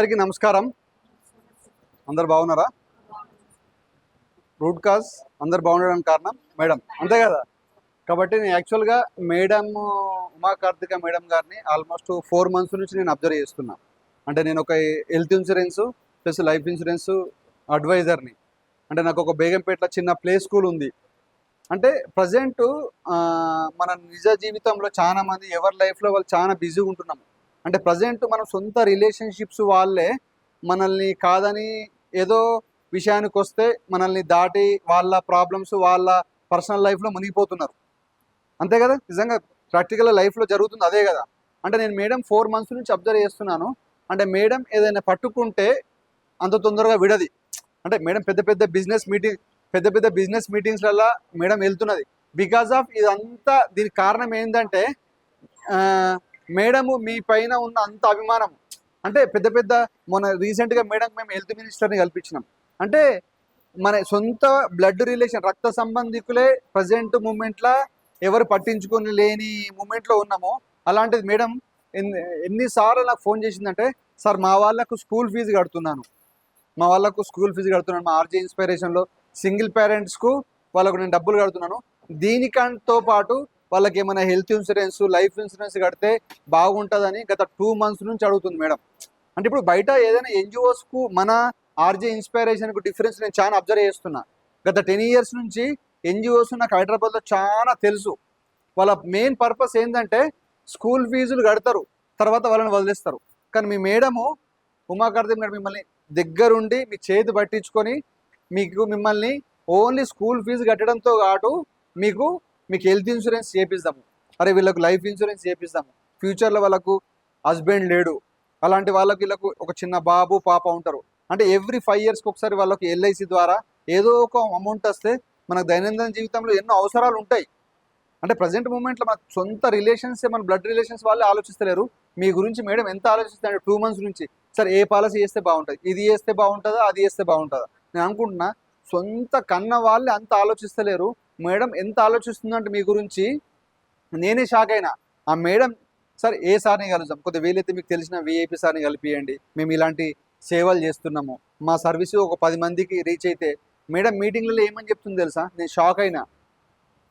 అందరికీ నమస్కారం. అందరు బాగున్నారా? రూట్ కాజ్ అందరు బాగుండడానికి కారణం మేడం. అంతే కదా? కాబట్టి నేను యాక్చువల్గా మేడం ఉమా కార్తిక మేడం గారిని ఆల్మోస్ట్ ఫోర్ మంత్స్ నుంచి నేను అబ్జర్వ్ చేస్తున్నా. అంటే నేను ఒక health insurance plus life insurance అడ్వైజర్ని అంటే నాకు ఒక బేగంపేటలో చిన్న ప్లే స్కూల్ ఉంది. అంటే ప్రజెంట్ మన నిజ జీవితంలో చాలా మంది ఎవరి లైఫ్లో వాళ్ళు చాలా బిజీగా ఉంటున్నాము. అంటే ప్రజెంట్ మనం సొంత రిలేషన్షిప్స్ వాళ్ళే మనల్ని కాదని ఏదో విషయానికి వస్తే మనల్ని దాటి వాళ్ళ ప్రాబ్లమ్స్ వాళ్ళ పర్సనల్ లైఫ్లో మునిగిపోతున్నారు. అంతే కదా? నిజంగా ప్రాక్టికల్ లైఫ్లో జరుగుతుంది అదే కదా? అంటే నేను మేడం ఫోర్ మంత్స్ నుంచి అబ్జర్వ్ చేస్తున్నాను. అంటే మేడం ఏదైనా పట్టుకుంటే అంత తొందరగా విడది. అంటే మేడం పెద్ద పెద్ద బిజినెస్ మీటింగ్ పెద్ద పెద్ద బిజినెస్ మీటింగ్స్లలో మేడం వెళ్తున్నది. బికాస్ ఆఫ్ ఇదంతా దీనికి కారణం ఏంటంటే మేడము మీ పైన ఉన్న అంత అభిమానం. అంటే పెద్ద పెద్ద మొన్న రీసెంట్గా మేడం మేము హెల్త్ మినిస్టర్ని కల్పించినాం. అంటే మన సొంత బ్లడ్ రిలేషన్ రక్త సంబంధికులే ప్రజెంట్ మూమెంట్లో ఎవరు పట్టించుకొని లేని మూమెంట్లో ఉన్నామో. అలాంటిది మేడం ఎన్ని ఎన్నిసార్లు నాకు ఫోన్ చేసిందంటే సార్ మా వాళ్ళకు స్కూల్ ఫీజు కడుతున్నాను. మా వాళ్ళకు స్కూల్ ఫీజు కడుతున్నాను. మా ఆర్జే ఇన్స్పిరేషన్లో సింగిల్ పేరెంట్స్కు వాళ్ళకు నేను డబ్బులు కడుతున్నాను. దీనికంతో పాటు వాళ్ళకి ఏమైనా హెల్త్ ఇన్సూరెన్స్ లైఫ్ ఇన్సూరెన్స్ కడితే బాగుంటుందని గత టూ మంత్స్ నుంచి అడుగుతుంది మేడం. అంటే ఇప్పుడు బయట ఏదైనా ఎన్జిఓస్కు మన ఆర్జే ఇన్స్పైరేషన్కు డిఫరెన్స్ నేను చాలా అబ్జర్వ్ చేస్తున్నా. గత టెన్ ఇయర్స్ నుంచి ఎన్జిఓస్ నాకు హైదరాబాద్లో చాలా తెలుసు. వాళ్ళ మెయిన్ పర్పస్ ఏంటంటే స్కూల్ ఫీజులు కడతారు తర్వాత వాళ్ళని వదిలేస్తారు. కానీ మీ మేడము ఉమాకార్తి గారు మిమ్మల్ని దగ్గరుండి మీ చేతి పట్టించుకొని మీకు మిమ్మల్ని ఓన్లీ స్కూల్ ఫీజు కట్టడంతో పాటు మీకు మీకు హెల్త్ ఇన్సూరెన్స్ చేపిస్తాము. అరే వీళ్ళకు లైఫ్ ఇన్సూరెన్స్ చేపిస్తాము. ఫ్యూచర్లో వాళ్ళకు హస్బెండ్ లేడు. అలాంటి వాళ్ళకి వీళ్ళకు ఒక చిన్న బాబు పాప ఉంటారు. అంటే ఎవ్రీ ఫైవ్ ఇయర్స్కి ఒకసారి వాళ్ళకి ఎల్ఐసి ద్వారా ఏదో ఒక అమౌంట్ వస్తే మనకు దైనందిన జీవితంలో ఎన్నో అవసరాలు ఉంటాయి. అంటే ప్రజెంట్ మూమెంట్లో మన సొంత రిలేషన్స్ మన బ్లడ్ రిలేషన్స్ వాళ్ళే ఆలోచిస్తలేరు. మీ గురించి మేడం ఎంత ఆలోచిస్తారు టూ మంత్స్ నుంచి. సార్ ఏ పాలసీ చేస్తే బాగుంటుంది? ఇది చేస్తే బాగుంటుందా? అది చేస్తే బాగుంటుందా? నేను అనుకుంటున్నా సొంత కన్న వాళ్ళే అంత ఆలోచిస్తలేరు. మేడం ఎంత ఆలోచిస్తుందంటే మీ గురించి నేనే షాక్ అయినా. ఆ మేడం సార్ ఏ సార్ని కలుద్దాం? కొద్దిగా వీలైతే మీకు తెలిసిన విఐపి సార్ని కలిపియండి. మేము ఇలాంటి సేవలు చేస్తున్నాము. మా సర్వీస్ ఒక పది మందికి రీచ్ అయితే. మేడం మీటింగ్లలో ఏమని చెప్తుంది తెలుసా? నేను షాక్ అయినా.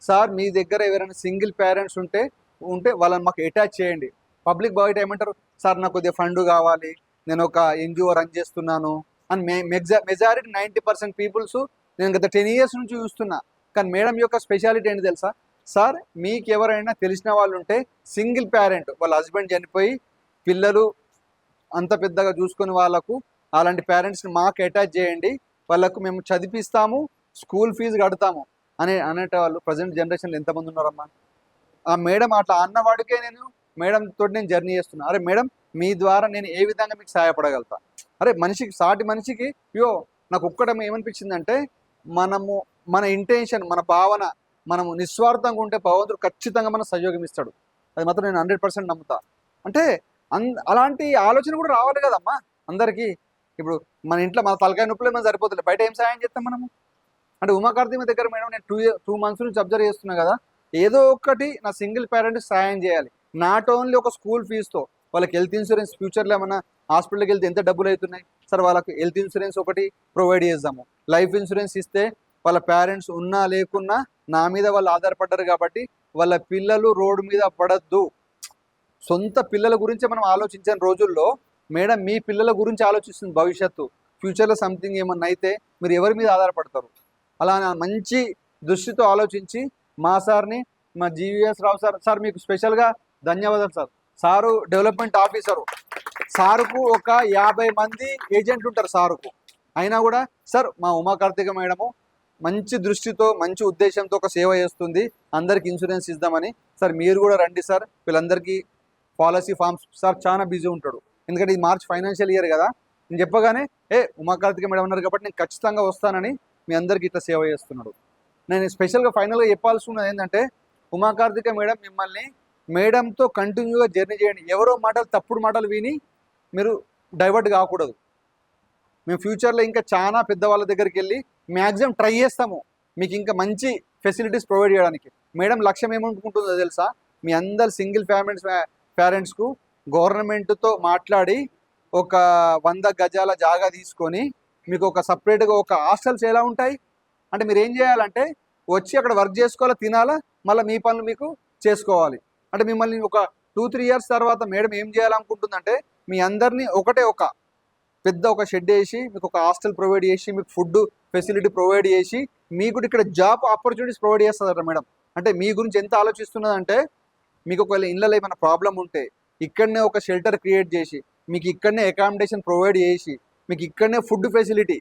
సార్ మీ దగ్గర ఎవరైనా సింగిల్ పేరెంట్స్ ఉంటే ఉంటే వాళ్ళని మాకు అటాచ్ చేయండి. పబ్లిక్ బయట ఏమంటారు? సార్ నాకు కొద్దిగా ఫండ్ కావాలి. నేను ఒక ఎన్జిఓ రన్ చేస్తున్నాను. అండ్ మే మెజా మెజారిటీ నైంటీ పర్సెంట్ పీపుల్స్ నేను గత టెన్ ఇయర్స్ నుంచి చూస్తున్నా. కానీ మేడం యొక్క స్పెషాలిటీ ఏంటి తెలుసా? సార్ మీకు ఎవరైనా తెలిసిన వాళ్ళు ఉంటే సింగిల్ పేరెంట్ వాళ్ళ హస్బెండ్ చనిపోయి పిల్లలు అంత పెద్దగా చూసుకుని వాళ్ళకు అలాంటి పేరెంట్స్ని మాకు అటాచ్ చేయండి వాళ్ళకు మేము చదివిస్తాము స్కూల్ ఫీజు కడతాము అనే అనేట వాళ్ళు ప్రజెంట్ జనరేషన్లో ఎంతమంది ఉన్నారమ్మా? ఆ మేడం అట్లా అన్నవాడికే నేను మేడం తోటి నేను జర్నీ చేస్తున్నా. అరే మేడం మీ ద్వారా నేను ఏ విధంగా మీకు సహాయపడగలుగుతా? అరే మనిషికి సాటి మనిషికి యో నాకు ఒక్కటం ఏమనిపించిందంటే మనము మన ఇంటెన్షన్ మన భావన మనము నిస్వార్థంగా ఉంటే భగవంతుడు ఖచ్చితంగా మన సహయోగం ఇస్తాడు. అది మాత్రం నేను హండ్రెడ్ పర్సెంట్ నమ్ముతా. అంటే అన్ అలాంటి ఆలోచన కూడా రావాలి కదమ్మా. అందరికీ ఇప్పుడు మన ఇంట్లో మన తలకాయ నొప్పులే మనం సరిపోతుంది బయట ఏం సహాయం చేస్తాం మనము? అంటే ఉమాకార్తీమ దగ్గర మేడం నేను టూ టూ మంత్స్ నుంచి అబ్జర్వ్ చేస్తున్నా కదా ఏదో ఒకటి నా సింగిల్ పేరెంట్ సహాయం చేయాలి. నాట్ ఓన్లీ ఒక స్కూల్ ఫీజుతో వాళ్ళకి హెల్త్ ఇన్సూరెన్స్ ఫ్యూచర్లో ఏమన్నా హాస్పిటల్కి వెళ్తే ఎంత డబ్బులు అవుతున్నాయి? సరే వాళ్ళకి హెల్త్ ఇన్సూరెన్స్ ఒకటి ప్రొవైడ్ చేద్దాము. లైఫ్ ఇన్సూరెన్స్ ఇస్తే వాళ్ళ పేరెంట్స్ ఉన్నా లేకున్నా నా మీద వాళ్ళు ఆధారపడ్డారు కాబట్టి వాళ్ళ పిల్లలు రోడ్డు మీద పడద్దు. సొంత పిల్లల గురించి మనం ఆలోచించిన రోజుల్లో మేడం మీ పిల్లల గురించి ఆలోచిస్తుంది భవిష్యత్తు. ఫ్యూచర్లో సంథింగ్ ఏమన్నా అయితే మీరు ఎవరి మీద ఆధారపడతారు? అలా మంచి దృష్టితో ఆలోచించి మా సార్ని మా జీవీఎస్ రావు సార్ సార్ మీకు స్పెషల్గా ధన్యవాదాలు సార్. సారు డెవలప్మెంట్ ఆఫీసరు సారుకు ఒక యాభై మంది ఏజెంట్లు ఉంటారు సారుకు. అయినా కూడా సార్ మా ఉమా కార్తిక మేడము మంచి దృష్టితో మంచి ఉద్దేశంతో ఒక సేవ చేస్తుంది. అందరికి ఇన్సూరెన్స్ ఇద్దామని. సార్ మీరు కూడా రండి సార్. వీళ్ళందరికీ పాలసీ ఫార్మ్స్ సార్ చాలా బిజీ ఉంటాడు. ఎందుకంటే ఇది మార్చ్ ఫైనాన్షియల్ ఇయర్ కదా. నేను చెప్పగానే ఏ ఉమాకార్తిక మేడం ఉన్నారు కాబట్టి నేను ఖచ్చితంగా వస్తానని మీ అందరికీ ఇట్లా సేవ చేస్తున్నాడు. నేను స్పెషల్గా ఫైనల్గా చెప్పాల్సి ఉన్నది ఏంటంటే ఉమా కార్తిక మేడం మిమ్మల్ని మేడంతో కంటిన్యూగా జర్నీ చేయండి. ఎవరో మాటలు తప్పుడు మాటలు విని మీరు డైవర్ట్ కాకూడదు. మేము ఫ్యూచర్లో ఇంకా చాలా పెద్దవాళ్ళ దగ్గరికి వెళ్ళి మ్యాక్సిమం ట్రై చేస్తాము. మీకు ఇంకా మంచి ఫెసిలిటీస్ ప్రొవైడ్ చేయడానికి. మేడం లక్ష్యం ఏమనుకుంటుందో తెలుసా? మీ అందరు సింగిల్ ఫ్యామిలీస్ పేరెంట్స్కు గవర్నమెంట్తో మాట్లాడి ఒక వంద గజాల జాగా తీసుకొని మీకు ఒక సపరేట్గా ఒక హాస్టల్స్ ఎలా ఉంటాయి? అంటే మీరు ఏం చేయాలంటే వచ్చి అక్కడ వర్క్ చేసుకోవాలా తినాలా? మళ్ళీ మీ పనులు మీకు చేసుకోవాలి. అంటే మిమ్మల్ని ఒక టూ త్రీ ఇయర్స్ తర్వాత మేడం ఏం చేయాలనుకుంటుందంటే మీ అందరినీ ఒకటే ఒక పెద్ద ఒక షెడ్ వేసి మీకు ఒక హాస్టల్ ప్రొవైడ్ చేసి మీకు ఫుడ్ ఫెసిలిటీ ప్రొవైడ్ చేసి మీకు ఇక్కడ జాబ్ ఆపర్చునిటీస్ ప్రొవైడ్ చేస్తుందట మేడం. అంటే మీ గురించి ఎంత ఆలోచిస్తున్నదంటే మీకు ఒకవేళ ఇళ్ళలో ఏమైనా ప్రాబ్లం ఉంటే ఇక్కడనే ఒక షెల్టర్ క్రియేట్ చేసి మీకు ఇక్కడనే అకామిడేషన్ ప్రొవైడ్ చేసి మీకు ఇక్కడనే ఫుడ్ ఫెసిలిటీ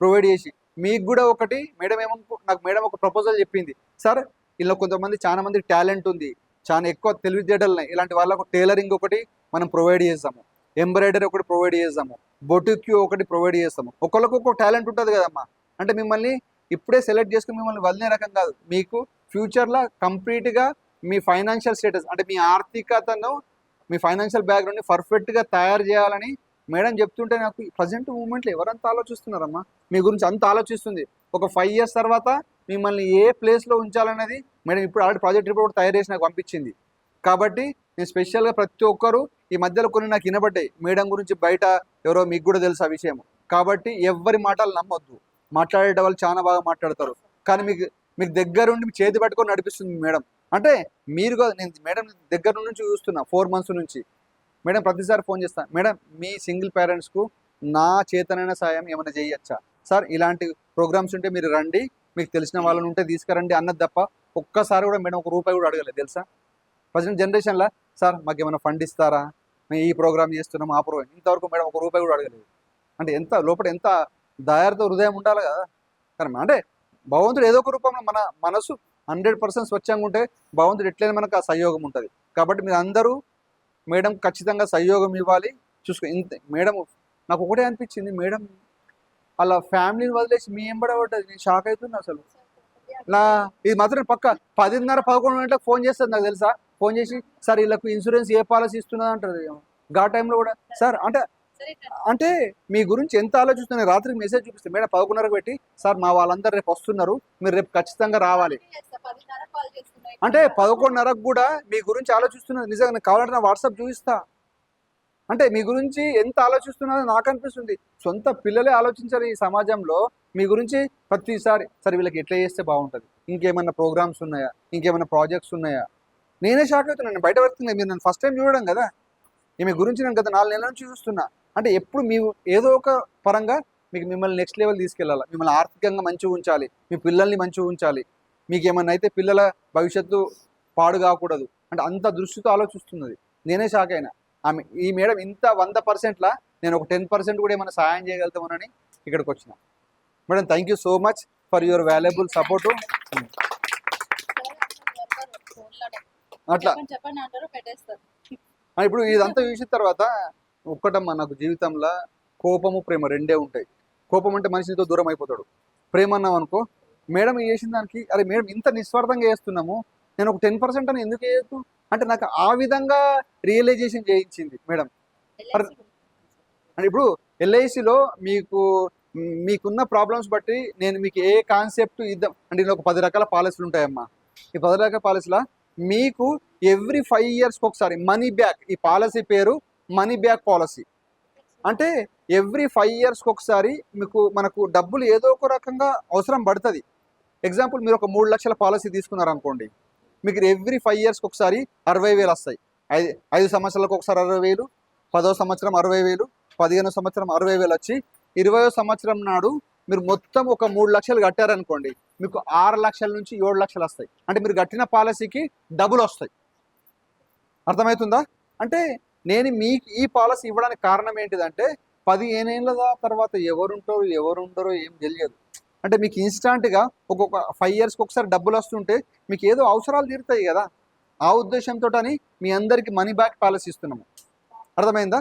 ప్రొవైడ్ చేసి మీకు కూడా ఒకటి మేడం ఏమనుకో నాకు మేడం ఒక ప్రపోజల్ చెప్పింది. సార్ ఇలా కొంతమంది చాలా మంది టాలెంట్ ఉంది. చాలా ఎక్కువ తెలివితేటలు ఉన్నాయి. ఇలాంటి వాళ్ళకు టైలరింగ్ ఒకటి మనం ప్రొవైడ్ చేస్తాము. ఎంబ్రాయిడరీ ఒకటి ప్రొవైడ్ చేస్తాము. బొటిక్యూ ఒకటి ప్రొవైడ్ చేస్తాము. ఒకళ్ళకు ఒక టాలెంట్ ఉంటుంది కదమ్మా. అంటే మిమ్మల్ని ఇప్పుడే సెలెక్ట్ చేసుకుని మిమ్మల్ని వదిలే రకం కాదు. మీకు ఫ్యూచర్లో కంప్లీట్గా మీ ఫైనాన్షియల్ స్టేటస్ అంటే మీ ఆర్థికతను మీ ఫైనాన్షియల్ బ్యాక్గ్రౌండ్ని పర్ఫెక్ట్గా తయారు చేయాలని మేడం చెప్తుంటే నాకు ప్రజెంట్ మూమెంట్లో ఎవరంత ఆలోచిస్తున్నారమ్మా? మీ గురించి అంత ఆలోచిస్తుంది. ఒక ఫైవ్ ఇయర్స్ తర్వాత మిమ్మల్ని ఏ ప్లేస్లో ఉంచాలనేది మేడం ఇప్పుడు ఆల్రెడీ ప్రాజెక్ట్ రిపోర్ట్ తయారు చేసి నాకు పంపించింది. కాబట్టి నేను స్పెషల్గా ప్రతి ఒక్కరు ఈ మధ్యలో కొన్ని నాకు వినబడ్డాయి. మేడం గురించి బయట ఎవరో మీకు కూడా తెలుసు ఆ విషయం కాబట్టి ఎవరి మాటలు నమ్మొద్దు. మాట్లాడే వాళ్ళు చాలా బాగా మాట్లాడతారు. కానీ మీకు మీకు దగ్గరుండి మీ చేతి పట్టుకొని నడిపిస్తుంది మేడం. అంటే మీరు కూడా నేను మేడం దగ్గర నుంచి చూస్తున్నా ఫోర్ మంత్స్ నుంచి. మేడం ప్రతిసారి ఫోన్ చేస్తాను మేడం మీ సింగిల్ పేరెంట్స్కు నా చేతనైన సాయం ఏమైనా చేయొచ్చా? సార్ ఇలాంటి ప్రోగ్రామ్స్ ఉంటే మీరు రండి మీకు తెలిసిన వాళ్ళని ఉంటే తీసుకురండి అన్నది తప్ప ఒక్కసారి కూడా మేడం ఒక రూపాయి కూడా అడగలేదు తెలుసా? ప్రజెంట్ జనరేషన్లో సార్ మాకు ఏమైనా ఫండ్ ఇస్తారా? మేము ఈ ప్రోగ్రామ్ చేస్తున్నాం ఆ ప్రోగ్రామ్ ఇంతవరకు మేడం ఒక రూపాయి కూడా అడగలేదు. అంటే ఎంత లోపల ఎంత దయార్థ హృదయం ఉండాలి కదా. కానీ అంటే భగవంతుడు ఏదో ఒక రూపంలో మన మనసు హండ్రెడ్ పర్సెంట్ స్వచ్ఛంగా ఉంటే భగవంతుడు ఎట్లయినా మనకు ఆ సహయోగం ఉంటుంది. కాబట్టి మీరు అందరూ మేడం ఖచ్చితంగా సహయోగం ఇవ్వాలి. చూసుకో ఇంత మేడం నాకు ఒకటే అనిపించింది. మేడం అలా ఫ్యామిలీని వదిలేసి మీ ఎంబడబడ్డది నేను షాక్ అవుతున్నా అసలు. నా ఇది మాత్రం పక్క పదిన్నర పదకొండు గంటలకు ఫోన్ చేస్తుంది నాకు తెలుసా. ఫోన్ చేసి సార్ వీళ్ళకు ఇన్సూరెన్స్ ఏ పాలసీ ఇస్తున్నది అంటారు గా టైంలో కూడా సార్ అంటే అంటే మీ గురించి ఎంత ఆలోచిస్తున్నా రాత్రికి మెసేజ్ చూపిస్తే. మేడం పదకొండున్నరకు పెట్టి సార్ మా వాళ్ళందరూ రేపు వస్తున్నారు. మీరు రేపు ఖచ్చితంగా రావాలి. అంటే పదకొండున్నరకు కూడా మీ గురించి ఆలోచిస్తున్నది నిజంగా కావాలంటే నా వాట్సాప్ చూపిస్తా. అంటే మీ గురించి ఎంత ఆలోచిస్తున్నదో నాకు అనిపిస్తుంది. సొంత పిల్లలే ఆలోచించారు ఈ సమాజంలో. మీ గురించి ప్రతిసారి సరే వీళ్ళకి ఎట్లా చేస్తే బాగుంటుంది? ఇంకేమైనా ప్రోగ్రామ్స్ ఉన్నాయా? ఇంకేమైనా ప్రాజెక్ట్స్ ఉన్నాయా? నేనే షాక్ అవుతున్నాను నేను బయట పడుతుంది మీరు నన్ను ఫస్ట్ టైం చూడడం కదా. ఈమె గురించి నేను గత నాలుగు నెలల నుంచి చూస్తున్నా. అంటే ఎప్పుడు మీ ఏదో ఒక పరంగా మీకు మిమ్మల్ని నెక్స్ట్ లెవెల్ తీసుకెళ్ళాలి? మిమ్మల్ని ఆర్థికంగా మంచిగా ఉంచాలి. మీ పిల్లల్ని మంచిగా ఉంచాలి. మీకు ఏమన్నా అయితే పిల్లల భవిష్యత్తు పాడు కాకూడదు. అంటే అంత దృష్టితో ఆలోచిస్తున్నది. నేనే షాక్ అయినా. ఆమె ఈ మేడం ఇంత వంద పర్సెంట్లా నేను ఒక టెన్ పర్సెంట్ కూడా ఏమైనా సహాయం చేయగలుగుతామని ఇక్కడికి వచ్చిన. Madam thank you so much for your valuable support అట్లా. ఇప్పుడు ఇదంతా చూసిన తర్వాత ఒక్కటమ్మా నాకు జీవితంలో కోపము ప్రేమ రెండే ఉంటాయి. కోపం అంటే మనిషితో దూరం అయిపోతాడు. ప్రేమ అన్నాం అనుకో మేడం చేసిన దానికి అరే మేడం ఇంత నిస్వార్థంగా చేస్తున్నాము నేను ఒక టెన్ పర్సెంట్ అని ఎందుకు చేయొద్దు? అంటే నాకు ఆ విధంగా రియలైజేషన్ చేయించింది మేడం. అంటే ఇప్పుడు ఎల్ఐసిలో మీకు మీకున్న ప్రాబ్లమ్స్ బట్టి నేను మీకు ఏ కాన్సెప్ట్ ఇద్దాం. అంటే ఒక పది రకాల పాలసీలు ఉంటాయమ్మా. ఈ పది రకాల పాలసీలో మీకు ఎవ్రీ ఫైవ్ ఇయర్స్కి ఒకసారి మనీ బ్యాక్ ఈ పాలసీ పేరు మనీ బ్యాక్ పాలసీ. అంటే ఎవ్రీ ఫైవ్ ఇయర్స్కి ఒకసారి మీకు మనకు డబ్బులు ఏదో ఒక రకంగా అవసరం పడుతుంది. ఎగ్జాంపుల్ మీరు ఒక మూడు లక్షల పాలసీ తీసుకున్నారు అనుకోండి మీకు ఎవ్రీ ఫైవ్ ఇయర్స్కి ఒకసారి అరవై వేలు వస్తాయి. ఐదు ఐదు సంవత్సరాలకు ఒకసారి అరవై వేలు పదో సంవత్సరం అరవై వేలు పదిహేను సంవత్సరం అరవై వేలు వచ్చి ఇరవయో సంవత్సరం నాడు మీరు మొత్తం ఒక మూడు లక్షలు కట్టారనుకోండి మీకు ఆరు లక్షల నుంచి ఏడు లక్షలు వస్తాయి. అంటే మీరు కట్టిన పాలసీకి డబుల్ వస్తాయి. అర్థమవుతుందా? అంటే నేను మీకు ఈ పాలసీ ఇవ్వడానికి కారణం ఏంటిదంటే పదిహేను ఏళ్ళ తర్వాత ఎవరుంటారు ఎవరుండరో ఏం తెలియదు. అంటే మీకు ఇన్స్టాంట్గా ఒక్కొక్క ఫైవ్ ఇయర్స్కి ఒకసారి డబ్బులు వస్తుంటే మీకు ఏదో అవసరాలు తీరుతాయి కదా. ఆ ఉద్దేశంతో అని మీ అందరికి మనీ బ్యాక్ పాలసీ ఇస్తున్నాము. అర్థమైందా?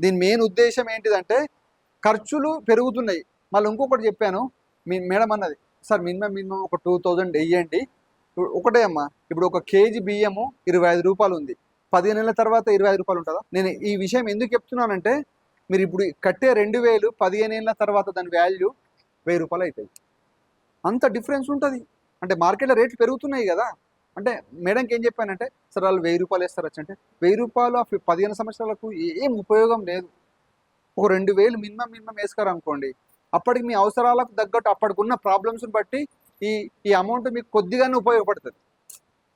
దీని మెయిన్ ఉద్దేశం ఏంటిదంటే ఖర్చులు పెరుగుతున్నాయి. మళ్ళీ ఇంకొకటి చెప్పాను మీ మేడం అన్నది సార్ మినిమం మినిమం ఒక టూ థౌజండ్ వెయ్యండి ఒకటే అమ్మా ఇప్పుడు ఒక కేజీ బియ్యము ఇరవై ఐదు రూపాయలు ఉంది. పదిహేను నెలల తర్వాత ఇరవై ఐదు రూపాయలు ఉంటుందా? నేను ఈ విషయం ఎందుకు చెప్తున్నానంటే మీరు ఇప్పుడు కట్టే రెండు వేలు పదిహేను ఏళ్ళ తర్వాత దాని వాల్యూ వెయ్యి రూపాయలు అవుతాయి అంత డిఫరెన్స్ ఉంటుంది. అంటే మార్కెట్లో రేట్లు పెరుగుతున్నాయి కదా. అంటే మేడంకి ఏం చెప్పానంటే సార్ వాళ్ళు వెయ్యి రూపాయలు వేస్తారు వచ్చి అంటే వెయ్యి రూపాయలు ఆ ఫి- పదిహేను సంవత్సరాలకు ఏం ఉపయోగం లేదు. ఒక రెండు వేలు మినిమం మినిమం వేసుకోరనుకోండి అప్పటికి మీ అవసరాలకు తగ్గట్టు అప్పటికున్న ప్రాబ్లమ్స్ని బట్టి ఈ ఈ అమౌంట్ మీకు కొద్దిగానే ఉపయోగపడుతుంది.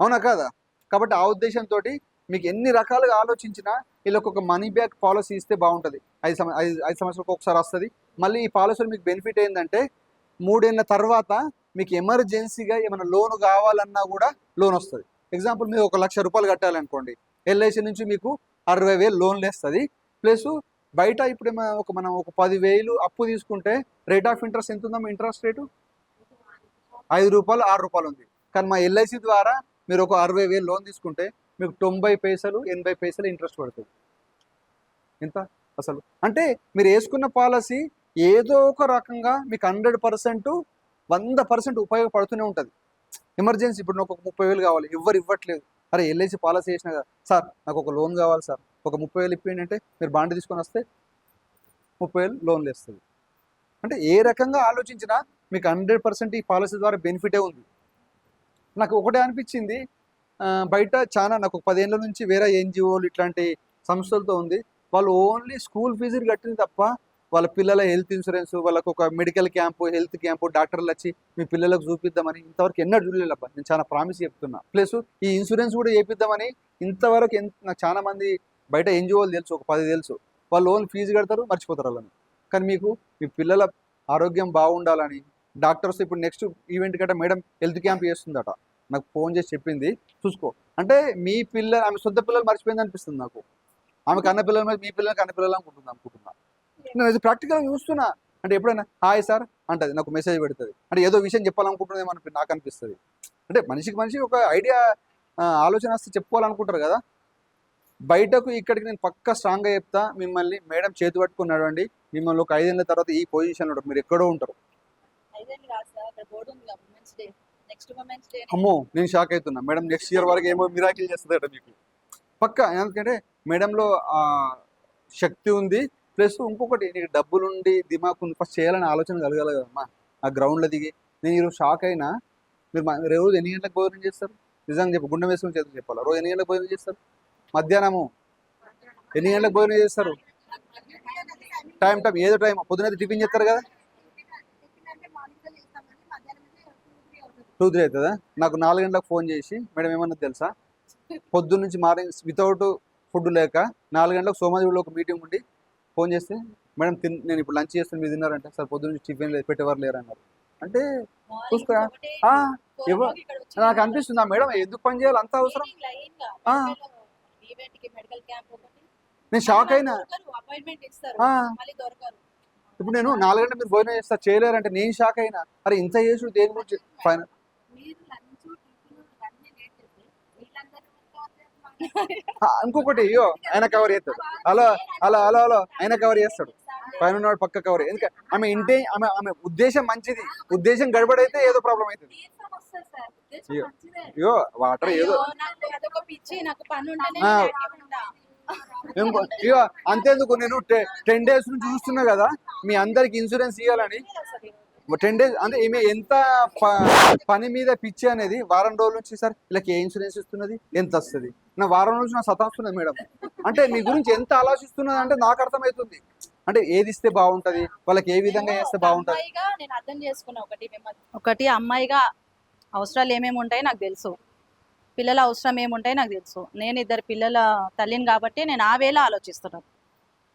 అవునా కాదా? కాబట్టి ఆ ఉద్దేశంతో మీకు ఎన్ని రకాలుగా ఆలోచించినా వీళ్ళకి ఒక మనీ బ్యాక్ పాలసీ ఇస్తే బాగుంటుంది. ఐదు సంవ ఐదు ఐదు సంవత్సరాలకు ఒకసారి వస్తుంది. మళ్ళీ ఈ పాలసీలో మీకు బెనిఫిట్ ఏంటంటే మూడేళ్ళ తర్వాత మీకు ఎమర్జెన్సీగా ఏమైనా లోన్ కావాలన్నా కూడా లోన్ వస్తుంది. ఎగ్జాంపుల్ మీరు ఒక లక్ష రూపాయలు కట్టాలనుకోండి. ఎల్ఐసి నుంచి మీకు అరవై వేలు లోన్లు వేస్తుంది ప్లస్ బయట ఇప్పుడు ఏమైనా ఒక మనం ఒక పది వేలు అప్పు తీసుకుంటే రేట్ ఆఫ్ ఇంట్రెస్ట్ ఎంత ఉందమ్మా ఇంట్రెస్ట్ రేటు ఐదు రూపాయలు ఆరు రూపాయలు ఉంది. కానీ మా ఎల్ఐసి ద్వారా మీరు ఒక అరవై వేలు లోన్ తీసుకుంటే మీకు తొంభై పైసలు ఎనభై పైసలు ఇంట్రెస్ట్ పడుతుంది. ఎంత? అసలు. అంటే మీరు వేసుకున్న పాలసీ ఏదో ఒక రకంగా మీకు హండ్రెడ్ పర్సెంట్ వంద పర్సెంట్ ఉపయోగపడుతూనే ఉంటుంది. ఎమర్జెన్సీ ఇప్పుడు నాకు ఒక ముప్పై వేలు కావాలి ఎవరు ఇవ్వట్లేదు. అరే ఎల్ఐసి పాలసీ చేసిన కదా. సార్ నాకు ఒక లోన్ కావాలి సార్. ఒక ముప్పై వేలు ఇప్పిండి అంటే మీరు బాండ్ తీసుకొని వస్తే ముప్పై వేలు లోన్లు ఇస్తుంది అంటే ఏ రకంగా ఆలోచించినా మీకు హండ్రెడ్ పర్సెంట్ ఈ పాలసీ ద్వారా బెనిఫిటే ఉంది. నాకు ఒకటే అనిపించింది బయట చాలా నాకు పదేళ్ళ నుంచి వేరే ఎన్జిఓలు ఇట్లాంటి సంస్థలతో ఉంది. వాళ్ళు ఓన్లీ స్కూల్ ఫీజులు కట్టింది తప్ప వాళ్ళ పిల్లల హెల్త్ ఇన్సూరెన్స్ వాళ్ళకు ఒక మెడికల్ క్యాంపు హెల్త్ క్యాంపు డాక్టర్లు వచ్చి మీ పిల్లలకు చూపిద్దామని ఇంతవరకు ఎన్నడూ చూడలేదబ్బా. నేను చాలా ప్రామిస్ చెప్తున్నా. ప్లస్ ఈ ఇన్సూరెన్స్ కూడా చేపిద్దామని ఇంతవరకు ఎంత నాకు చాలా మంది బయట ఎన్జిఓలు తెలుసు ఒక పది తెలుసు. వాళ్ళు ఓన్ ఫీజు కడతారు మర్చిపోతారు వాళ్ళని. కానీ మీకు మీ పిల్లల ఆరోగ్యం బాగుండాలని డాక్టర్స్ ఇప్పుడు నెక్స్ట్ ఈవెంట్ గట్రా మేడం హెల్త్ క్యాంప్ చేస్తుందట. నాకు ఫోన్ చేసి చెప్పింది చూసుకో. అంటే మీ పిల్ల ఆమె సొంత పిల్లలు మర్చిపోయింది అనిపిస్తుంది నాకు. ఆమె కన్న పిల్లల మీద మీ పిల్లలు కన్న పిల్లలు అనుకుంటుంది అనుకుంటున్నా. నేను ప్రాక్టికల్గా చూస్తున్నా. అంటే ఎప్పుడైనా హాయ్ సార్ అంటది నాకు మెసేజ్ పెడుతుంది. అంటే ఏదో విషయం చెప్పాలనుకుంటున్నదేమో అనిపి నాకు అనిపిస్తుంది. అంటే మనిషికి మనిషి ఒక ఐడియా ఆలోచన వస్తే చెప్పుకోవాలనుకుంటారు కదా. బయటకు ఇక్కడికి నేను పక్కా స్ట్రాంగ్గా చెప్తా. మిమ్మల్ని మేడం చేతి పట్టుకున్నాడు అండి మిమ్మల్ని ఒక ఐదేళ్ళ తర్వాత ఈ పొజిషన్లో మీరు ఎక్కడో ఉంటారు. నెక్స్ట్ ఉమెన్స్ డే అమ్మో నేను షాక్ అవుతున్నా. మేడం నెక్స్ట్ ఇయర్ వరకు ఏమో మిరాకిల్ చేస్తుందట మీకు. పక్క ఎందుకంటే మేడంలో ఆ శక్తి ఉంది. ప్లస్ ఇంకొకటి నీకు డబ్బులుండి దిమాక్ ఉంది. ఫస్ట్ చేయాలని ఆలోచన కలగాలి కదమ్మా. ఆ గ్రౌండ్లో దిగి. నేను ఈరోజు షాక్ అయినా మీరు రోజు ఎన్ని గంటలకు భోజనం చేస్తారు? నిజంగా చెప్పు గుండె వేసుకుని చేతులు చెప్పాలి? రోజు ఎన్ని గంటలకు భోజనం చేస్తారు? మధ్యాహ్నము ఎన్ని గంటలకు భోజనం చేస్తారు? టైం టైం ఏదో టైం పొద్దున టిఫిన్ చేస్తారు కదా? టూ త్రీ అవుతుందా? నాకు నాలుగు గంటలకు ఫోన్ చేసి మేడం ఏమన్నా తెలుసా? పొద్దున్న నుంచి మార్నింగ్ వితౌట్ ఫుడ్ లేక నాలుగు గంటలకు సోమాజిగూడలో ఒక మీటింగ్ ఉండి ఫోన్ చేస్తే మేడం తిన్ నేను ఇప్పుడు లంచ్ చేస్తాను మీరు తిన్నారంటే. సార్ పొద్దున్న నుంచి టిఫిన్ లేదు పెట్టేవారు లేరు అన్నారు అంటే చూసుకోరా? నాకు అనిపిస్తుంది ఆ మేడం ఎందుకు పని చేయాలి? అంత అవసరం? నేను షాక్ అయినా. ఇప్పుడు నేను నాలుగు గంటలు మీరు భోజనం చేస్తా చేయలేరంటే నేను షాక్ అయినా. అరే ఇంత చేసు దేని గురించి? ఫైన్ ఇంకొకటి అయ్యో ఆయన కవర్ చేస్తాడు. హలో హలో హలో హలో ఆయన కవర్ చేస్తాడు. పైన ఉన్నవాడు పక్క కవర్ ఎందుకంటే ఆమె ఇంటే ఆమె ఆమె ఉద్దేశం మంచిది. ఉద్దేశం గడబడైతే ఏదో ప్రాబ్లం అవుతుంది. అయ్యో. వాటర్ ఏదో అంతేందుకు? నేను టెన్ డేస్ నుంచి చూస్తున్నా కదా. మీ అందరికి ఇన్సూరెన్స్ ఇవ్వాలని టెన్ డేస్ అంటే ఈమె ఎంత పని మీద పిచ్చి అనేది వారం రోజుల నుంచి సార్ వీళ్ళకి ఏ ఇన్సూరెన్స్ ఇస్తున్నది ఎంత వస్తుంది? నా వారం రోజులు నా సతాస్తున్నది మేడం. అంటే మీ గురించి ఎంత ఆలోచిస్తున్నది అంటే నాకు అర్థమవుతుంది అంటే ఏది ఇస్తే బాగుంటది వాళ్ళకి ఏ విధంగా చేస్తే బాగుంటది? నేను అర్థం చేసుకున్నా ఒకటి ఒకటి అమ్మాయిగా అవసరాలు ఏమేమి ఉంటాయి నాకు తెలుసు. పిల్లల అవసరం ఏముంటాయి నాకు తెలుసు. నేను ఇద్దరు పిల్లల తల్లిని కాబట్టి నేను ఆ వేళ ఆలోచిస్తున్నాను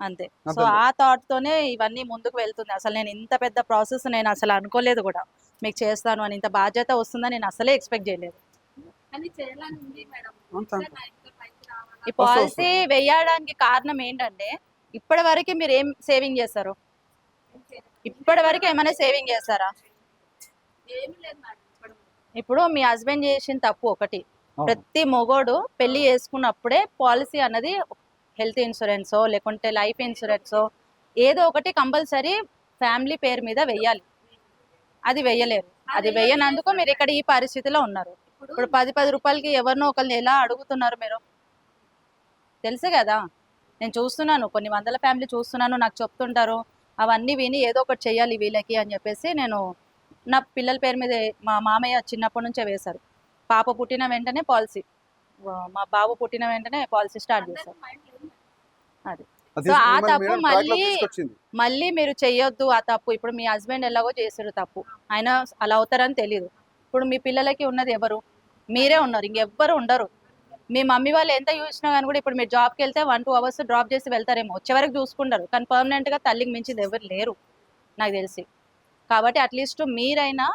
అంతే. సో. ఆ థాట్ తోనే ఇవన్నీ ముందుకు వెళ్తుంది అసలు నేను ఇంత పెద్ద ప్రాసెస్ నేను అసలు అనుకోలేదు కూడా. మీకు చేస్తాను అని ఇంత బాధ్యత వస్తుందని నేను అసలే ఎక్స్పెక్ట్ చేయలేదు? ఈ పాలసీ వేయడానికి కారణం ఏంటంటే ఇప్పటి వరకు మీరు ఏం సేవింగ్ చేస్తారు. ఇప్పటి వరకు ఏమైనా సేవింగ్ చేస్తారా? ఏమీ లేదు మేడం ఇప్పుడు మీ హస్బెండ్ చేసిన తప్పు ఒకటి. ప్రతి మొగోడు పెళ్ళి చేసుకున్నప్పుడే పాలసీ అన్నది హెల్త్ ఇన్సూరెన్సో లేకుంటే లైఫ్ ఇన్సూరెన్సో ఏదో ఒకటి కంపల్సరీ ఫ్యామిలీ పేరు మీద వెయ్యాలి. అది వెయ్యలేరు. అది వెయ్యనందుకు మీరు ఇక్కడ ఈ పరిస్థితిలో ఉన్నారు. ఇప్పుడు పది పది రూపాయలకి ఎవరినో ఒకరిని ఎలా అడుగుతున్నారు మీరు? తెలుసు కదా? నేను చూస్తున్నాను. కొన్ని వందల ఫ్యామిలీ చూస్తున్నాను. నాకు చెప్తుంటారు. అవన్నీ విని ఏదో ఒకటి చేయాలి వీళ్ళకి అని చెప్పేసి నేను నా పిల్లల పేరు మీద మా మామయ్య చిన్నప్పటి నుంచే వేశారు. పాప పుట్టిన వెంటనే పాలసీ. మా బాబు పుట్టిన వెంటనే పాలసీ స్టార్ట్ చేశారు అందరికీ మైండ్ లేదు మేడం. అది. సో ఆ తప్పు మళ్ళీ మళ్ళీ మీరు చెయ్యొద్దు ఆ తప్పు. ఇప్పుడు మీ హస్బెండ్ ఎలాగో చేసారు తప్పు. ఆయన అలా అవుతారని తెలియదు ఇప్పుడు మీ పిల్లలకి ఉన్నది ఎవరు? మీరే ఉన్నారు. ఇంకెవ్వరు ఉండరు. మీ మమ్మీ వాళ్ళు ఎంత చూసినా కానీ కూడా ఇప్పుడు మీరు జాబ్కి వెళ్తే వన్ టూ అవర్స్ డ్రాప్ చేసి వెళ్తారేమో. వచ్చే వరకు చూసుకుంటారు. కానీ permanent గా తల్లికి మించింది ఎవరు లేరు. నాకు తెలిసి. కాబట్టి అట్లీస్ట్ మీరైనా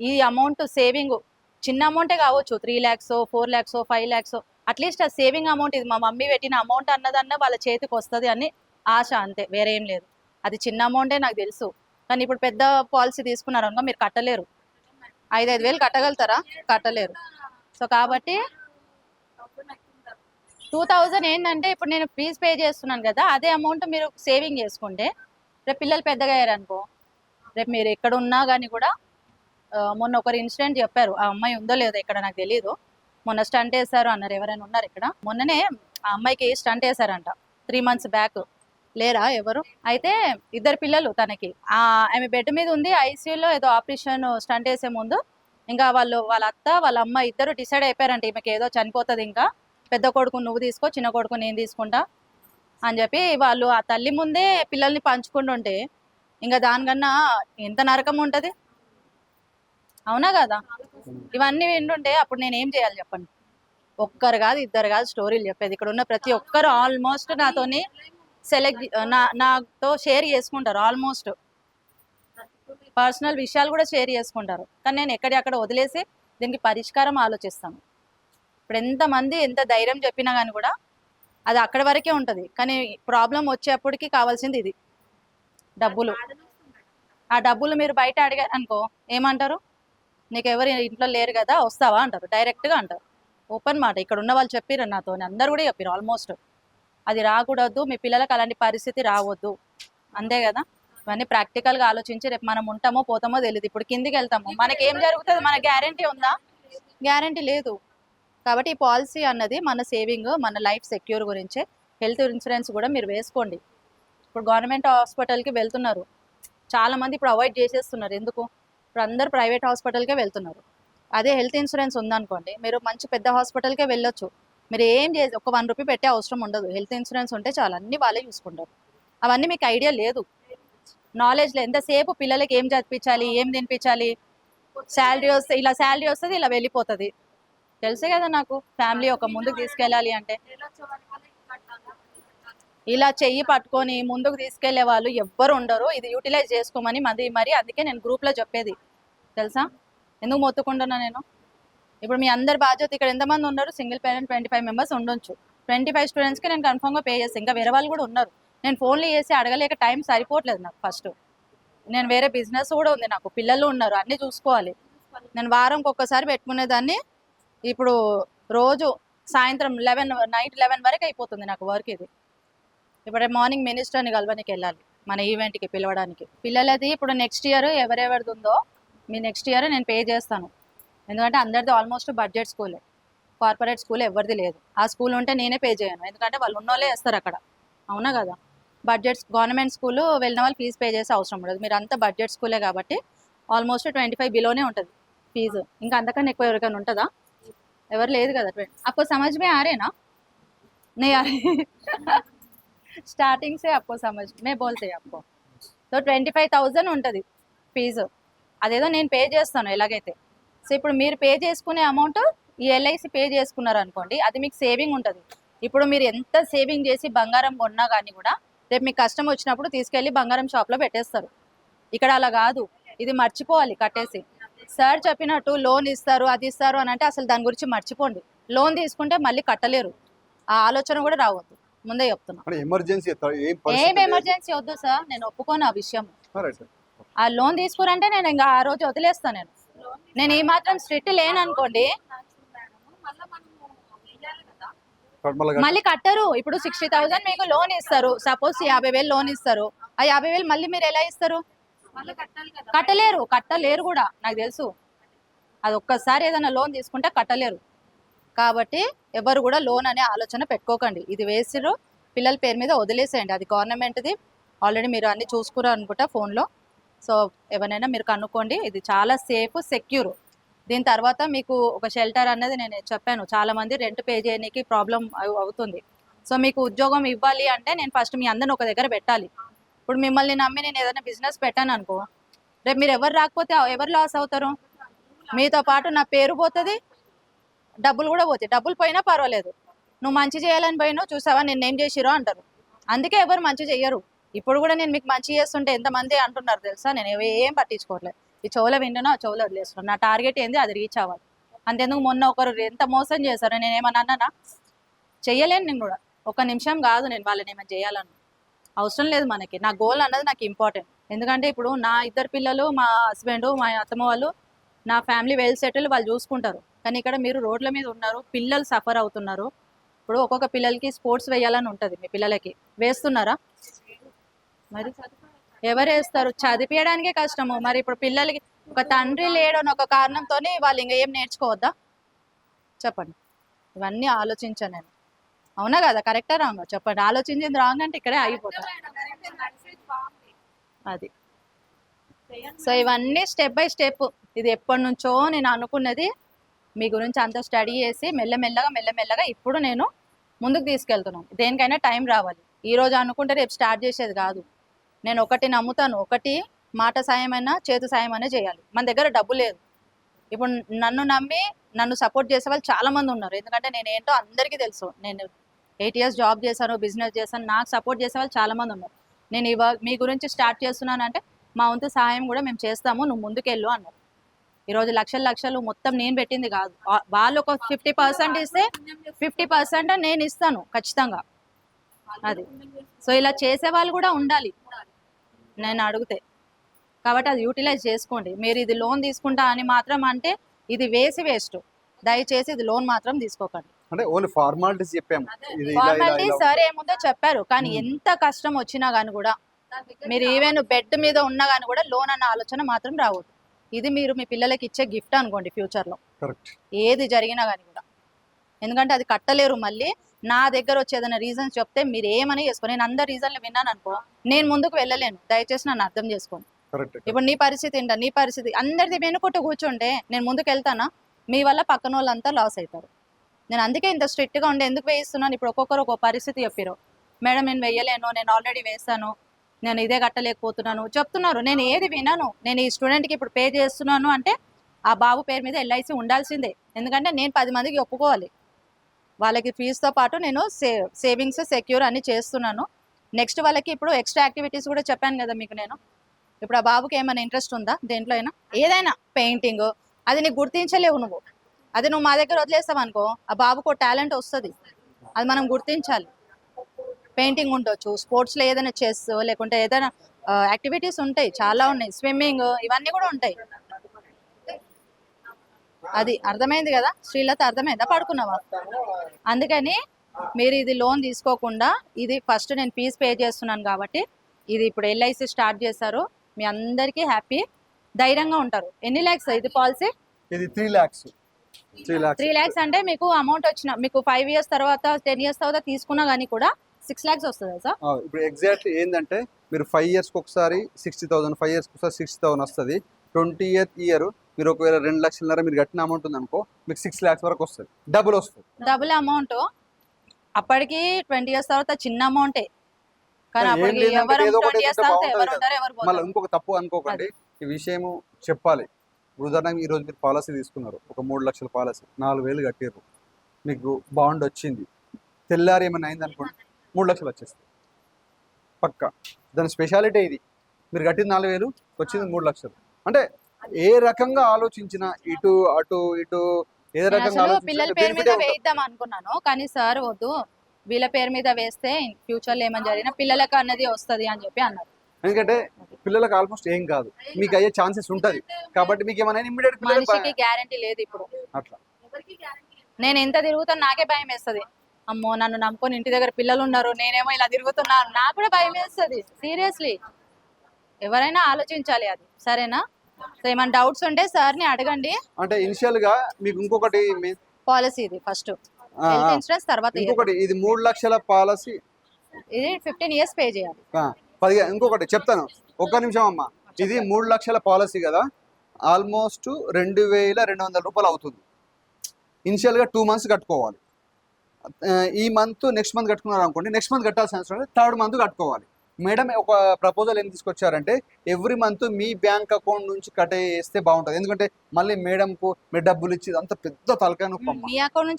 ఈ అమౌంట్ సేవింగ్. చిన్న అమౌంటే కావచ్చు. Three lakhs four lakhs five lakhs at least ఆ సేవింగ్ అమౌంట్ ఇది మా మమ్మీ పెట్టిన అమౌంట్ అన్నదన్న వాళ్ళ చేతికి వస్తుంది అని ఆశ అంతే వేరేం లేదు. అది చిన్న అమౌంటే నాకు తెలుసు. కానీ ఇప్పుడు పెద్ద పాలసీ తీసుకున్నారు అనుకో మీరు కట్టలేరు. ఐదు ఐదు వేలు కట్టగలుగుతారా? కట్టలేరు. సో కాబట్టి టూ థౌజండ్ ఏంటంటే ఇప్పుడు నేను ఫీజు పే చేస్తున్నాను కదా అదే అమౌంట్ మీరు సేవింగ్ చేసుకుంటే రేపు పిల్లలు పెద్దగా అయ్యారు అనుకో రేపు మీరు ఎక్కడ ఉన్నా కానీ కూడా మొన్న ఒకరు ఇన్సిడెంట్ చెప్పారు ఆ అమ్మాయి ఉందో లేదో ఇక్కడ నాకు తెలియదు మొన్న స్టంట్ వేశారు అన్నారు ఎవరైనా ఉన్నారు ఇక్కడ. మొన్ననే ఆ అమ్మాయికి స్టంట్ వేశారంట త్రీ మంత్స్ బ్యాక్ లేరా ఎవరు? అయితే ఇద్దరు పిల్లలు తనకి. ఆ ఆమె బెడ్ మీద ఉంది ఐసీయూలో ఏదో ఆపరేషన్ స్టంట్ వేసే ముందు. ఇంకా వాళ్ళు వాళ్ళ అత్త వాళ్ళ అమ్మ ఇద్దరు డిసైడ్ అయిపోయారంట ఈమెకి ఏదో చనిపోతుంది ఇంకా. పెద్ద కొడుకు నువ్వు తీసుకో చిన్న కొడుకు నేను తీసుకుంటా అని చెప్పి వాళ్ళు ఆ తల్లి ముందే పిల్లల్ని పంచుకుంటుంటే ఇంకా దానికన్నా ఎంత నరకం ఉంటుంది? అవునా కదా? ఇవన్నీ వింటుంటే అప్పుడు నేను ఏం చేయాలి చెప్పండి? ఒక్కరు కాదు ఇద్దరు కాదు స్టోరీలు చెప్పేది. ఇక్కడ ఉన్న ప్రతి ఒక్కరు ఆల్మోస్ట్ నాతోని సెలెక్ట్ నా నాతో షేర్ చేసుకుంటారు ఆల్మోస్ట్. పర్సనల్ విషయాలు కూడా షేర్ చేసుకుంటారు. కానీ నేను ఎక్కడెక్కడ వదిలేసి దీనికి పరిష్కారం ఆలోచిస్తాను. ఇప్పుడు ఎంతమంది ఎంత ధైర్యం చెప్పినా కానీ కూడా అది అక్కడి వరకే ఉంటుంది. కానీ ప్రాబ్లం వచ్చేప్పటికి కావాల్సింది ఇది. డబ్బులు. ఆ డబ్బులు మీరు బయట అడిగారు అనుకో ఏమంటారు? నీకు ఎవరు ఇంట్లో లేరు కదా వస్తావా అంటారు. డైరెక్ట్గా అంటారు. ఓపెన్ మాట. ఇక్కడ ఉన్న వాళ్ళు చెప్పారు నాతో అందరు కూడా చెప్పారు ఆల్మోస్ట్. అది రాకూడదు. మీ పిల్లలకు అలాంటి పరిస్థితి రావద్దు. అంతే కదా. ఇవన్నీ ప్రాక్టికల్గా ఆలోచించి రేపు మనం ఉంటామో పోతామో తెలియదు ఇప్పుడు కిందికి వెళ్తాము. మనకి ఏం జరుగుతుంది? మన గ్యారంటీ ఉందా? గ్యారంటీ లేదు. కాబట్టి ఈ పాలసీ అన్నది మన సేవింగ్ మన లైఫ్ సెక్యూర్ గురించే. హెల్త్ ఇన్సూరెన్స్ కూడా మీరు వేసుకోండి. ఇప్పుడు గవర్నమెంట్ హాస్పిటల్కి వెళ్తున్నారు. చాలా మంది ఇప్పుడు అవాయిడ్ చేసేస్తున్నారు. ఎందుకు? ఇప్పుడు అందరు ప్రైవేట్ హాస్పిటల్కే వెళ్తున్నారు. అదే హెల్త్ ఇన్సూరెన్స్ ఉందనుకోండి మీరు మంచి పెద్ద హాస్పిటల్కే వెళ్ళొచ్చు. మీరు ఏం చేసి ఒక వన్ రూపీ పెట్టే అవసరం ఉండదు. హెల్త్ ఇన్సూరెన్స్ ఉంటే చాలా అన్ని వాళ్ళే చూసుకుంటారు అవన్నీ మీకు ఐడియా లేదు. నాలెడ్జ్ లేదు. ఎంతసేపు పిల్లలకి ఏం చదివించాలి ఏం తినిపించాలి? శాలరీ వస్తే ఇలా శాలరీ వస్తుంది ఇలా వెళ్ళిపోతుంది. తెలుసే కదా నాకు? ఫ్యామిలీ ఒక ముందుకు తీసుకెళ్ళాలి అంటే నెల వచ్చే వరకు కట్టాలా ఇలా చెయ్యి పట్టుకొని ముందుకు తీసుకెళ్ళే వాళ్ళు ఎవ్వరు ఉండరు. ఇది యూటిలైజ్ చేసుకోమని మరి మరి అందుకే నేను గ్రూప్లో చెప్పేది. తెలుసా? ఎందుకు మొత్తుకుంటున్నా నేను? ఇప్పుడు మీ అందరి బాధ్యత ఇక్కడ ఎంతమంది ఉన్నారు? Single parent twenty five members ఉండొచ్చు. ట్వంటీ ఫైవ్ స్టూడెంట్స్కి నేను కన్ఫర్మ్గా పే చేస్తాను ఇంకా వేరే వాళ్ళు కూడా ఉన్నారు. నేను ఫోన్లు చేసి అడగలేక టైం సరిపోవట్లేదు నాకు ఫస్ట్ నేను వేరే బిజినెస్ కూడా ఉంది నాకు. పిల్లలు ఉన్నారు. అన్నీ చూసుకోవాలి. నేను వారంకి ఒక్కసారి పెట్టుకునేదాన్ని. ఇప్పుడు రోజు సాయంత్రం లెవెన్ నైట్ లెవెన్ వరకు అయిపోతుంది నాకు వర్క్ ఇది. ఇప్పుడు మార్నింగ్ మినిస్టర్ని కలవనికి వెళ్ళాలి మన ఈవెంట్కి పిలవడానికి. పిల్లలది ఇప్పుడు నెక్స్ట్ ఇయర్ ఎవరెవరిది ఉందో మీ నెక్స్ట్ ఇయర్ నేను పే చేస్తాను. ఎందుకంటే అందరిది ఆల్మోస్ట్ బడ్జెట్ స్కూలే కార్పొరేట్ స్కూల్ ఎవరిది లేదు. ఆ స్కూల్ ఉంటే నేనే పే చేయను. ఎందుకంటే వాళ్ళు ఉన్నోళ్ళే వేస్తారు అక్కడ. అవునా కదా? బడ్జెట్ గవర్నమెంట్ స్కూల్ వెళ్ళిన వాళ్ళు ఫీజు పే చేసే అవసరం ఉండదు. మీరు అంతా బడ్జెట్ స్కూలే కాబట్టి ఆల్మోస్ట్ ట్వంటీ ఫైవ్ బిలోనే ఉంటుంది ఫీజు ఇంకా అంతకన్నా ఎక్కువ ఎవరికైనా ఉంటుందా? ఎవరు లేదు కదా. అప్పుడు సమాజమే ఆరేనా? నే ఆరే. ना नहीं आ रहे స్టార్టింగ్ సే आपको समझ मैं बोलते हैं आपको సో ట్వంటీ ఫైవ్ థౌజండ్ ఉంటుంది ఫీజు అదేదో నేను పే చేస్తాను ఎలాగైతే సో ఇప్పుడు మీరు పే చేసుకునే అమౌంట్ ఈ ఎల్ఐసి పే చేసుకున్నారు అనుకోండి అది మీకు సేవింగ్ ఉంటుంది ఇప్పుడు మీరు ఎంత సేవింగ్ చేసి బంగారం కొన్నా కానీ కూడా రేపు మీకు కష్టం వచ్చినప్పుడు తీసుకెళ్ళి బంగారం షాప్లో పెట్టేస్తారు ఇక్కడ అలా కాదు ఇది మర్చిపోవాలి కట్టేసి సార్ చెప్పినట్టు లోన్ ఇస్తారు అది ఇస్తారు అని అంటే అసలు దాని గురించి మర్చిపోండి లోన్ తీసుకుంటే మళ్ళీ కట్టలేరు ఆ ఆలోచన కూడా రావద్దు ముందే చెప్తున్నా. ఎమర్జెన్సీ ఏం. ఎమర్జెన్సీ వద్దు సార్ నేను ఒప్పుకోను ఆ విషయం. ఆ లోన్ తీసుకురంటే నేను ఇంకా ఆ రోజు వదిలేస్తాను నేను. నేను ఈ మాత్రం స్ట్రిక్ట్ లేను అనుకోండి మళ్ళీ కట్టరు. ఇప్పుడు సిక్స్టీ థౌసండ్ మీకు లోన్ ఇస్తారు. సపోజ్ యాభై వేలు లోన్ ఇస్తారు. ఆ యాభై వేలు మళ్ళీ మీరు ఎలా ఇస్తారు? మళ్ళీ కట్టాలి కదా. కట్టలేరు. కట్టలేరు కూడా నాకు తెలుసు. అది ఒక్కసారి ఏదైనా లోన్ తీసుకుంటే కట్టలేరు. కాబట్టి ఎవరు కూడా లోన్ అనే ఆలోచన పెట్టుకోకండి. ఇది వేసిరు పిల్లల పేరు మీద వదిలేసేయండి. అది గవర్నమెంట్ది ఆల్రెడీ మీరు అన్ని చూసుకున్నారు అనుకుంటా ఫోన్లో సో ఎవరైనా మీరు కనుక్కోండి. ఇది చాలా సేఫ్ సెక్యూర్ దీని తర్వాత మీకు ఒక షెల్టర్ అనేది నేను చెప్పాను. చాలా మంది రెంట్ పే చేయడానికి ప్రాబ్లం అవుతుంది. సో మీకు ఉద్యోగం ఇవ్వాలి అంటే నేను ఫస్ట్ మీ అందరిని ఒక దగ్గర పెట్టాలి. ఇప్పుడు మిమ్మల్ని నమ్మి నేను ఏదైనా బిజినెస్ పెట్టాను అనుకో రేపు మీరు ఎవరు రాకపోతే ఎవరు లాస్ అవుతారు? మీతో పాటు నా పేరు పోతుంది డబ్బులు కూడా పోతాయి. డబ్బులు పోయినా పర్వాలేదు. నువ్వు మంచి చేయాలని పోయినావు చూసావా? నేనేం చేసిరో అంటారు. అందుకే ఎవరు మంచి చెయ్యరు. ఇప్పుడు కూడా నేను మీకు మంచి చేస్తుంటే ఎంతమంది అంటున్నారు తెలుసా? నేను ఏం పట్టించుకోవట్లేదు. ఈ చెవుల వింటున్నా చెవులు చెవులో వదిలేస్తున్నాను నా టార్గెట్ ఏంది? అది రీచ్ అవ్వాలి. అంతెందుకు మొన్న ఒకరు ఎంత మోసం చేశారు నేను ఏమన్నా అన్నానా? చెయ్యలేను నేను కూడా. ఒక నిమిషం కాదు నేను వాళ్ళని ఏమైనా చేయాలను అవసరం లేదు మనకి. నా గోల్ అన్నది నాకు ఇంపార్టెంట్ ఎందుకంటే ఇప్పుడు నా ఇద్దరు పిల్లలు మా హస్బెండ్ మా అత్తమ్మ వాళ్ళు నా ఫ్యామిలీ వెల్ సెటిల్ వాళ్ళు చూసుకుంటారు. కానీ ఇక్కడ మీరు రోడ్ల మీద ఉన్నారు పిల్లలు సఫర్ అవుతున్నారు. ఇప్పుడు ఒక్కొక్క పిల్లలకి స్పోర్ట్స్ వేయాలని ఉంటుంది మీ పిల్లలకి. వేస్తున్నారా? మరి ఎవరు వేస్తారు? చదివించడానికే కష్టము. మరి ఇప్పుడు పిల్లలకి ఒక తండ్రి లేడని ఒక కారణంతో వాళ్ళు ఇంకా ఏం నేర్చుకోవద్దా? చెప్పండి. ఇవన్నీ ఆలోచించాను నేను. అవునా కదా? కరెక్టా రాంగ్? చెప్పండి. ఆలోచించింది రాంగ్ అంటే ఇక్కడే ఆగిపోతాం. అది. సో ఇవన్నీ స్టెప్ బై స్టెప్. ఇది ఎప్పటి నుంచో నేను అనుకున్నది మీ గురించి అంత స్టడీ చేసి మెల్లమెల్లగా మెల్లమెల్లగా ఇప్పుడు నేను ముందుకు తీసుకెళ్తున్నాను. దేనికైనా టైం రావాలి. ఈ రోజు అనుకుంటే రేపు స్టార్ట్ చేసేది కాదు. నేను ఒకటి నమ్ముతాను. ఒకటి మాట సాయం అయినా చేతు సాయం చేయాలి. మన దగ్గర డబ్బు లేదు. ఇప్పుడు నన్ను నమ్మి నన్ను సపోర్ట్ చేసే వాళ్ళు చాలా మంది ఉన్నారు. ఎందుకంటే నేను ఏంటో అందరికీ తెలుసు. నేను ఎయిట్ ఇయర్స్ జాబ్ చేశాను బిజినెస్ చేశాను. నాకు సపోర్ట్ చేసే వాళ్ళు చాలామంది ఉన్నారు. నేను ఇవా మీ గురించి స్టార్ట్ చేస్తున్నాను అంటే మా వంతు సహాయం కూడా మేము చేస్తాము. నువ్వు ముందుకెళ్ళు అన్నారు. ఈరోజు లక్షల లక్షలు మొత్తం నేను పెట్టింది కాదు. వాళ్ళు ఒక ఫిఫ్టీ పర్సెంట్ ఇస్తే ఫిఫ్టీ పర్సెంట్ నేను ఇస్తాను ఖచ్చితంగా. అది. సో ఇలా చేసే వాళ్ళు కూడా ఉండాలి. నేను అడిగితే. కాబట్టి అది యూటిలైజ్ చేసుకోండి. మీరు ఇది లోన్ తీసుకుంటా అని మాత్రం అంటే ఇది వేసి వేస్ట్. దయచేసి ఇది లోన్ మాత్రం తీసుకోకండి. అంటే ఓన్లీ ఫార్మాలిటీస్ చెప్పాము. ఫార్మాలిటీ సరే ఏముందో చెప్పారు. కానీ. ఎంత కష్టం వచ్చినా కానీ కూడా మీరు ఈవెన్ బెడ్ మీద ఉన్నా కానీ కూడా లోన్ అన్న ఆలోచన మాత్రం రావద్దు. ఇది మీరు మీ పిల్లలకి ఇచ్చే గిఫ్ట్ అనుకోండి ఫ్యూచర్లో ఏది జరిగినా కానీ కూడా. ఎందుకంటే అది కట్టలేరు మళ్ళీ. నా దగ్గర వచ్చి ఏదైనా రీజన్స్ చెప్తే మీరు ఏమని చేసుకో నేను అందరు రీజన్లు విన్నాను అనుకో నేను ముందుకు వెళ్ళలేను. దయచేసి నన్ను అర్థం చేసుకోండి. ఇప్పుడు నీ పరిస్థితి ఏంటో? నీ పరిస్థితి అందరిది వెనుకొట్టు కూర్చుంటే నేను ముందుకు వెళ్తానా? మీ వల్ల పక్కన వాళ్ళంతా లాస్ అవుతారు. నేను అందుకే ఇంత స్ట్రిక్ట్గా ఉండే ఎందుకు వేయిస్తున్నాను? ఇప్పుడు ఒక్కొక్కరు ఒక్కొక్క పరిస్థితి చెప్పారు మేడం నేను వేయలేను నేను ఆల్రెడీ వేస్తాను నేను ఇదే కట్టలేకపోతున్నాను. చెప్తున్నారు నేను ఏది వినను. నేను ఈ స్టూడెంట్కి ఇప్పుడు పే చేస్తున్నాను అంటే ఆ బాబు పేరు మీద ఎల్ఐసి ఉండాల్సిందే. ఎందుకంటే నేను పది మందికి ఒప్పుకోవాలి. వాళ్ళకి ఫీజుతో పాటు నేను సే సేవింగ్స్ సెక్యూర్ అన్ని చేస్తున్నాను. నెక్స్ట్ వాళ్ళకి ఇప్పుడు ఎక్స్ట్రా యాక్టివిటీస్ కూడా చెప్పాను కదా మీకు నేను. ఇప్పుడు ఆ బాబుకి ఏమైనా ఇంట్రెస్ట్ ఉందా దేంట్లో అయినా? ఏదైనా పెయింటింగ్. అది నీకు గుర్తించలేవు నువ్వు. అది నువ్వు మా దగ్గర వదిలేస్తావు అనుకో ఆ బాబుకు టాలెంట్ వస్తుంది. అది మనం గుర్తించాలి. పెయింటింగ్ ఉండొచ్చు స్పోర్ట్స్లో ఏదైనా చెస్ లేకుంటే ఏదైనా యాక్టివిటీస్ ఉంటాయి చాలా ఉన్నాయి. స్విమ్మింగ్ ఇవన్నీ కూడా ఉంటాయి. అది అర్థమైంది కదా? శ్రీలత అర్థమైందా? పడుకున్నావా? అందుకని మీరు ఇది లోన్ తీసుకోకుండా ఇది ఫస్ట్ నేను ఫీజు పే చేస్తున్నాను కాబట్టి ఇది ఇప్పుడు ఎల్ఐసి స్టార్ట్ చేశారు. మీ అందరికీ హ్యాపీ ధైర్యంగా ఉంటారు. ఎన్ని ల్యాక్స్ ఇది పాలసీ? ఇది three lakhs. Three lakhs. Three lakhs అంటే మీకు అమౌంట్ వచ్చిన మీకు ఫైవ్ ఇయర్స్ తర్వాత టెన్ ఇయర్స్ తర్వాత తీసుకున్నా కానీ కూడా సిక్స్ ల్యాక్స్ వస్తుంది సార్ ఇప్పుడు ఎగ్జాక్ట్లీ ఏంటంటే మీరు ఫైవ్ ఇయర్స్కి ఒకసారి సిక్స్టీ థౌసండ్ ఫైవ్ ఇయర్స్కి ఒకసారి సిక్స్టీ థౌసండ్ వస్తుంది. ట్వంటీ ఇయర్ ఇయర్ మీరు ఒకవేళ రెండు లక్షలన్నర మీరు కట్టిన అమౌంట్ ఉంది అనుకో మీకు సిక్స్ ల్యాక్స్ వరకు వస్తుంది. డబుల్ వస్తుంది. డబుల్ అమౌంట్ అప్పటికి ట్వంటీ ఇయర్స్ తర్వాత చిన్న అమౌంటే మళ్ళీ ఇంకొక తప్పు అనుకోకండి. ఈ విషయము చెప్పాలి. ఉదాహరణకి ఈ రోజు మీరు పాలసీ తీసుకున్నారు. ఒక మూడు లక్షల పాలసీ నాలుగు వేలు కట్టారు మీకు బాండ్ వచ్చింది. తెల్లారి ఏమైనా అయింది అనుకోండి మూడు లక్షలు వచ్చేస్తాయి. పక్క. దాని స్పెషాలిటీ ఇది. మీరు కట్టిన నాలుగు వేలు వచ్చింది మూడు లక్షలు. అంటే ఏ రకంగా ఆలోచించినా ఇటు అటు ఇటు ఏ రకంగా పిల్లల పేరు మీద. వేయిద్దాం అనుకున్నాను కానీ సార్ వద్దు. వీళ్ళ పేరు మీద వేస్తే ఫ్యూచర్లో ఏమని జరిగినా పిల్లలకు అన్నది వస్తది అని చెప్పి అన్నారు. ఎందుకంటే పిల్లలకు ఆల్మోస్ట్ ఏం కాదు. మీకు అయ్యే ఛాన్సెస్ ఉంటది. కాబట్టి మీకు ఏమైనా ఇమ్మీడియట్ గ్యారంటీ లేదు ఇప్పుడు. అట్లా. నేను ఎంత తిరుగుతాను నాకే భయం వేస్తుంది. అమ్మో నన్ను నమ్ముకొని ఇంటి దగ్గర పిల్లలు ఉన్నారు నేనేమో ఇలా తిరుగుతున్నాను నాకు కూడా భయం వేస్తుంది సీరియస్లీ. ఎవరైనా ఆలోచించాలి అది సరేనా? సో ఏమైనా డౌట్స్ ఉంటే సార్ని అడగండి. అంటే ఇనిషియల్గా మీకు ఇంకొకటి పాలసీ ఇది ఫస్ట్. హెల్త్ ఇన్సూరెన్స్ తర్వాత. ఇంకొకటి ఇది మూడు లక్షల పాలసీ. ఇది ఫిఫ్టీన్ ఇయర్స్ పే చేయాలి. పదిహేను ఇంకొకటి చెప్తాను. ఒక్క నిమిషం అమ్మా. ఇది మూడు లక్షల పాలసీ కదా ఆల్మోస్ట్ రెండు వేల రెండు వందల రూపాయలు అవుతుంది. ఇనిషియల్గా టూ మంత్స్ కట్టుకోవాలి. ఈ మంత్ నెక్స్ట్ మంత్ కట్టుకున్నారు అనుకోండి నెక్స్ట్ మంత్ కట్టాల్సిన అవసరం థర్డ్ మంత్ కట్టుకోవాలి. మేడం ఒక ప్రపోజల్ ఏం తీసుకొచ్చారంటే ఎవ్రీ మంత్ మీ బ్యాంక్ అకౌంట్ నుంచి కట్ చేస్తే బాగుంటుంది. ఎందుకంటే మళ్ళీ మేడంకు మీరు డబ్బులు ఇచ్చి అంత పెద్ద తలకాయ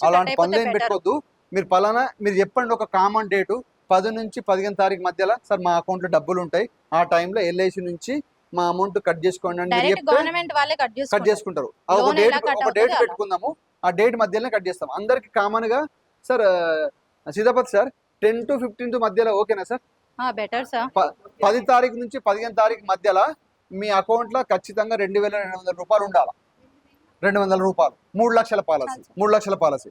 అలాంటి పనులు ఏం. పెట్టుకోవద్దు. మీరు పలానా మీరు చెప్పండి ఒక కామన్ డేటు పది నుంచి పదిహేను తారీఖు మధ్యలో సార్ మా అకౌంట్లో డబ్బులు ఉంటాయి. ఆ టైంలో ఎల్ఐసి నుంచి మా అమౌంట్ కట్ చేసుకోండి అని కట్ కట్ చేసుకుంటారు. ఒక డేట్ ఒక. పెట్టుకుందాము. ఆ డేట్ మధ్యలోనే కట్ చేస్తాం. అందరికి కామన్గా sir Sitapathi sir ten to fifteenth మధ్యలో ఓకేనా సార్? బెటర్ సార్ పది తారీఖు నుంచి పదిహేను తారీఖు మధ్యలో మీ అకౌంట్లో ఖచ్చితంగా రెండు వేల రెండు వందల రూపాయలు ఉండాలి? రెండు వందల రూపాయలు. మూడు లక్షల పాలసీ. మూడు లక్షల పాలసీ.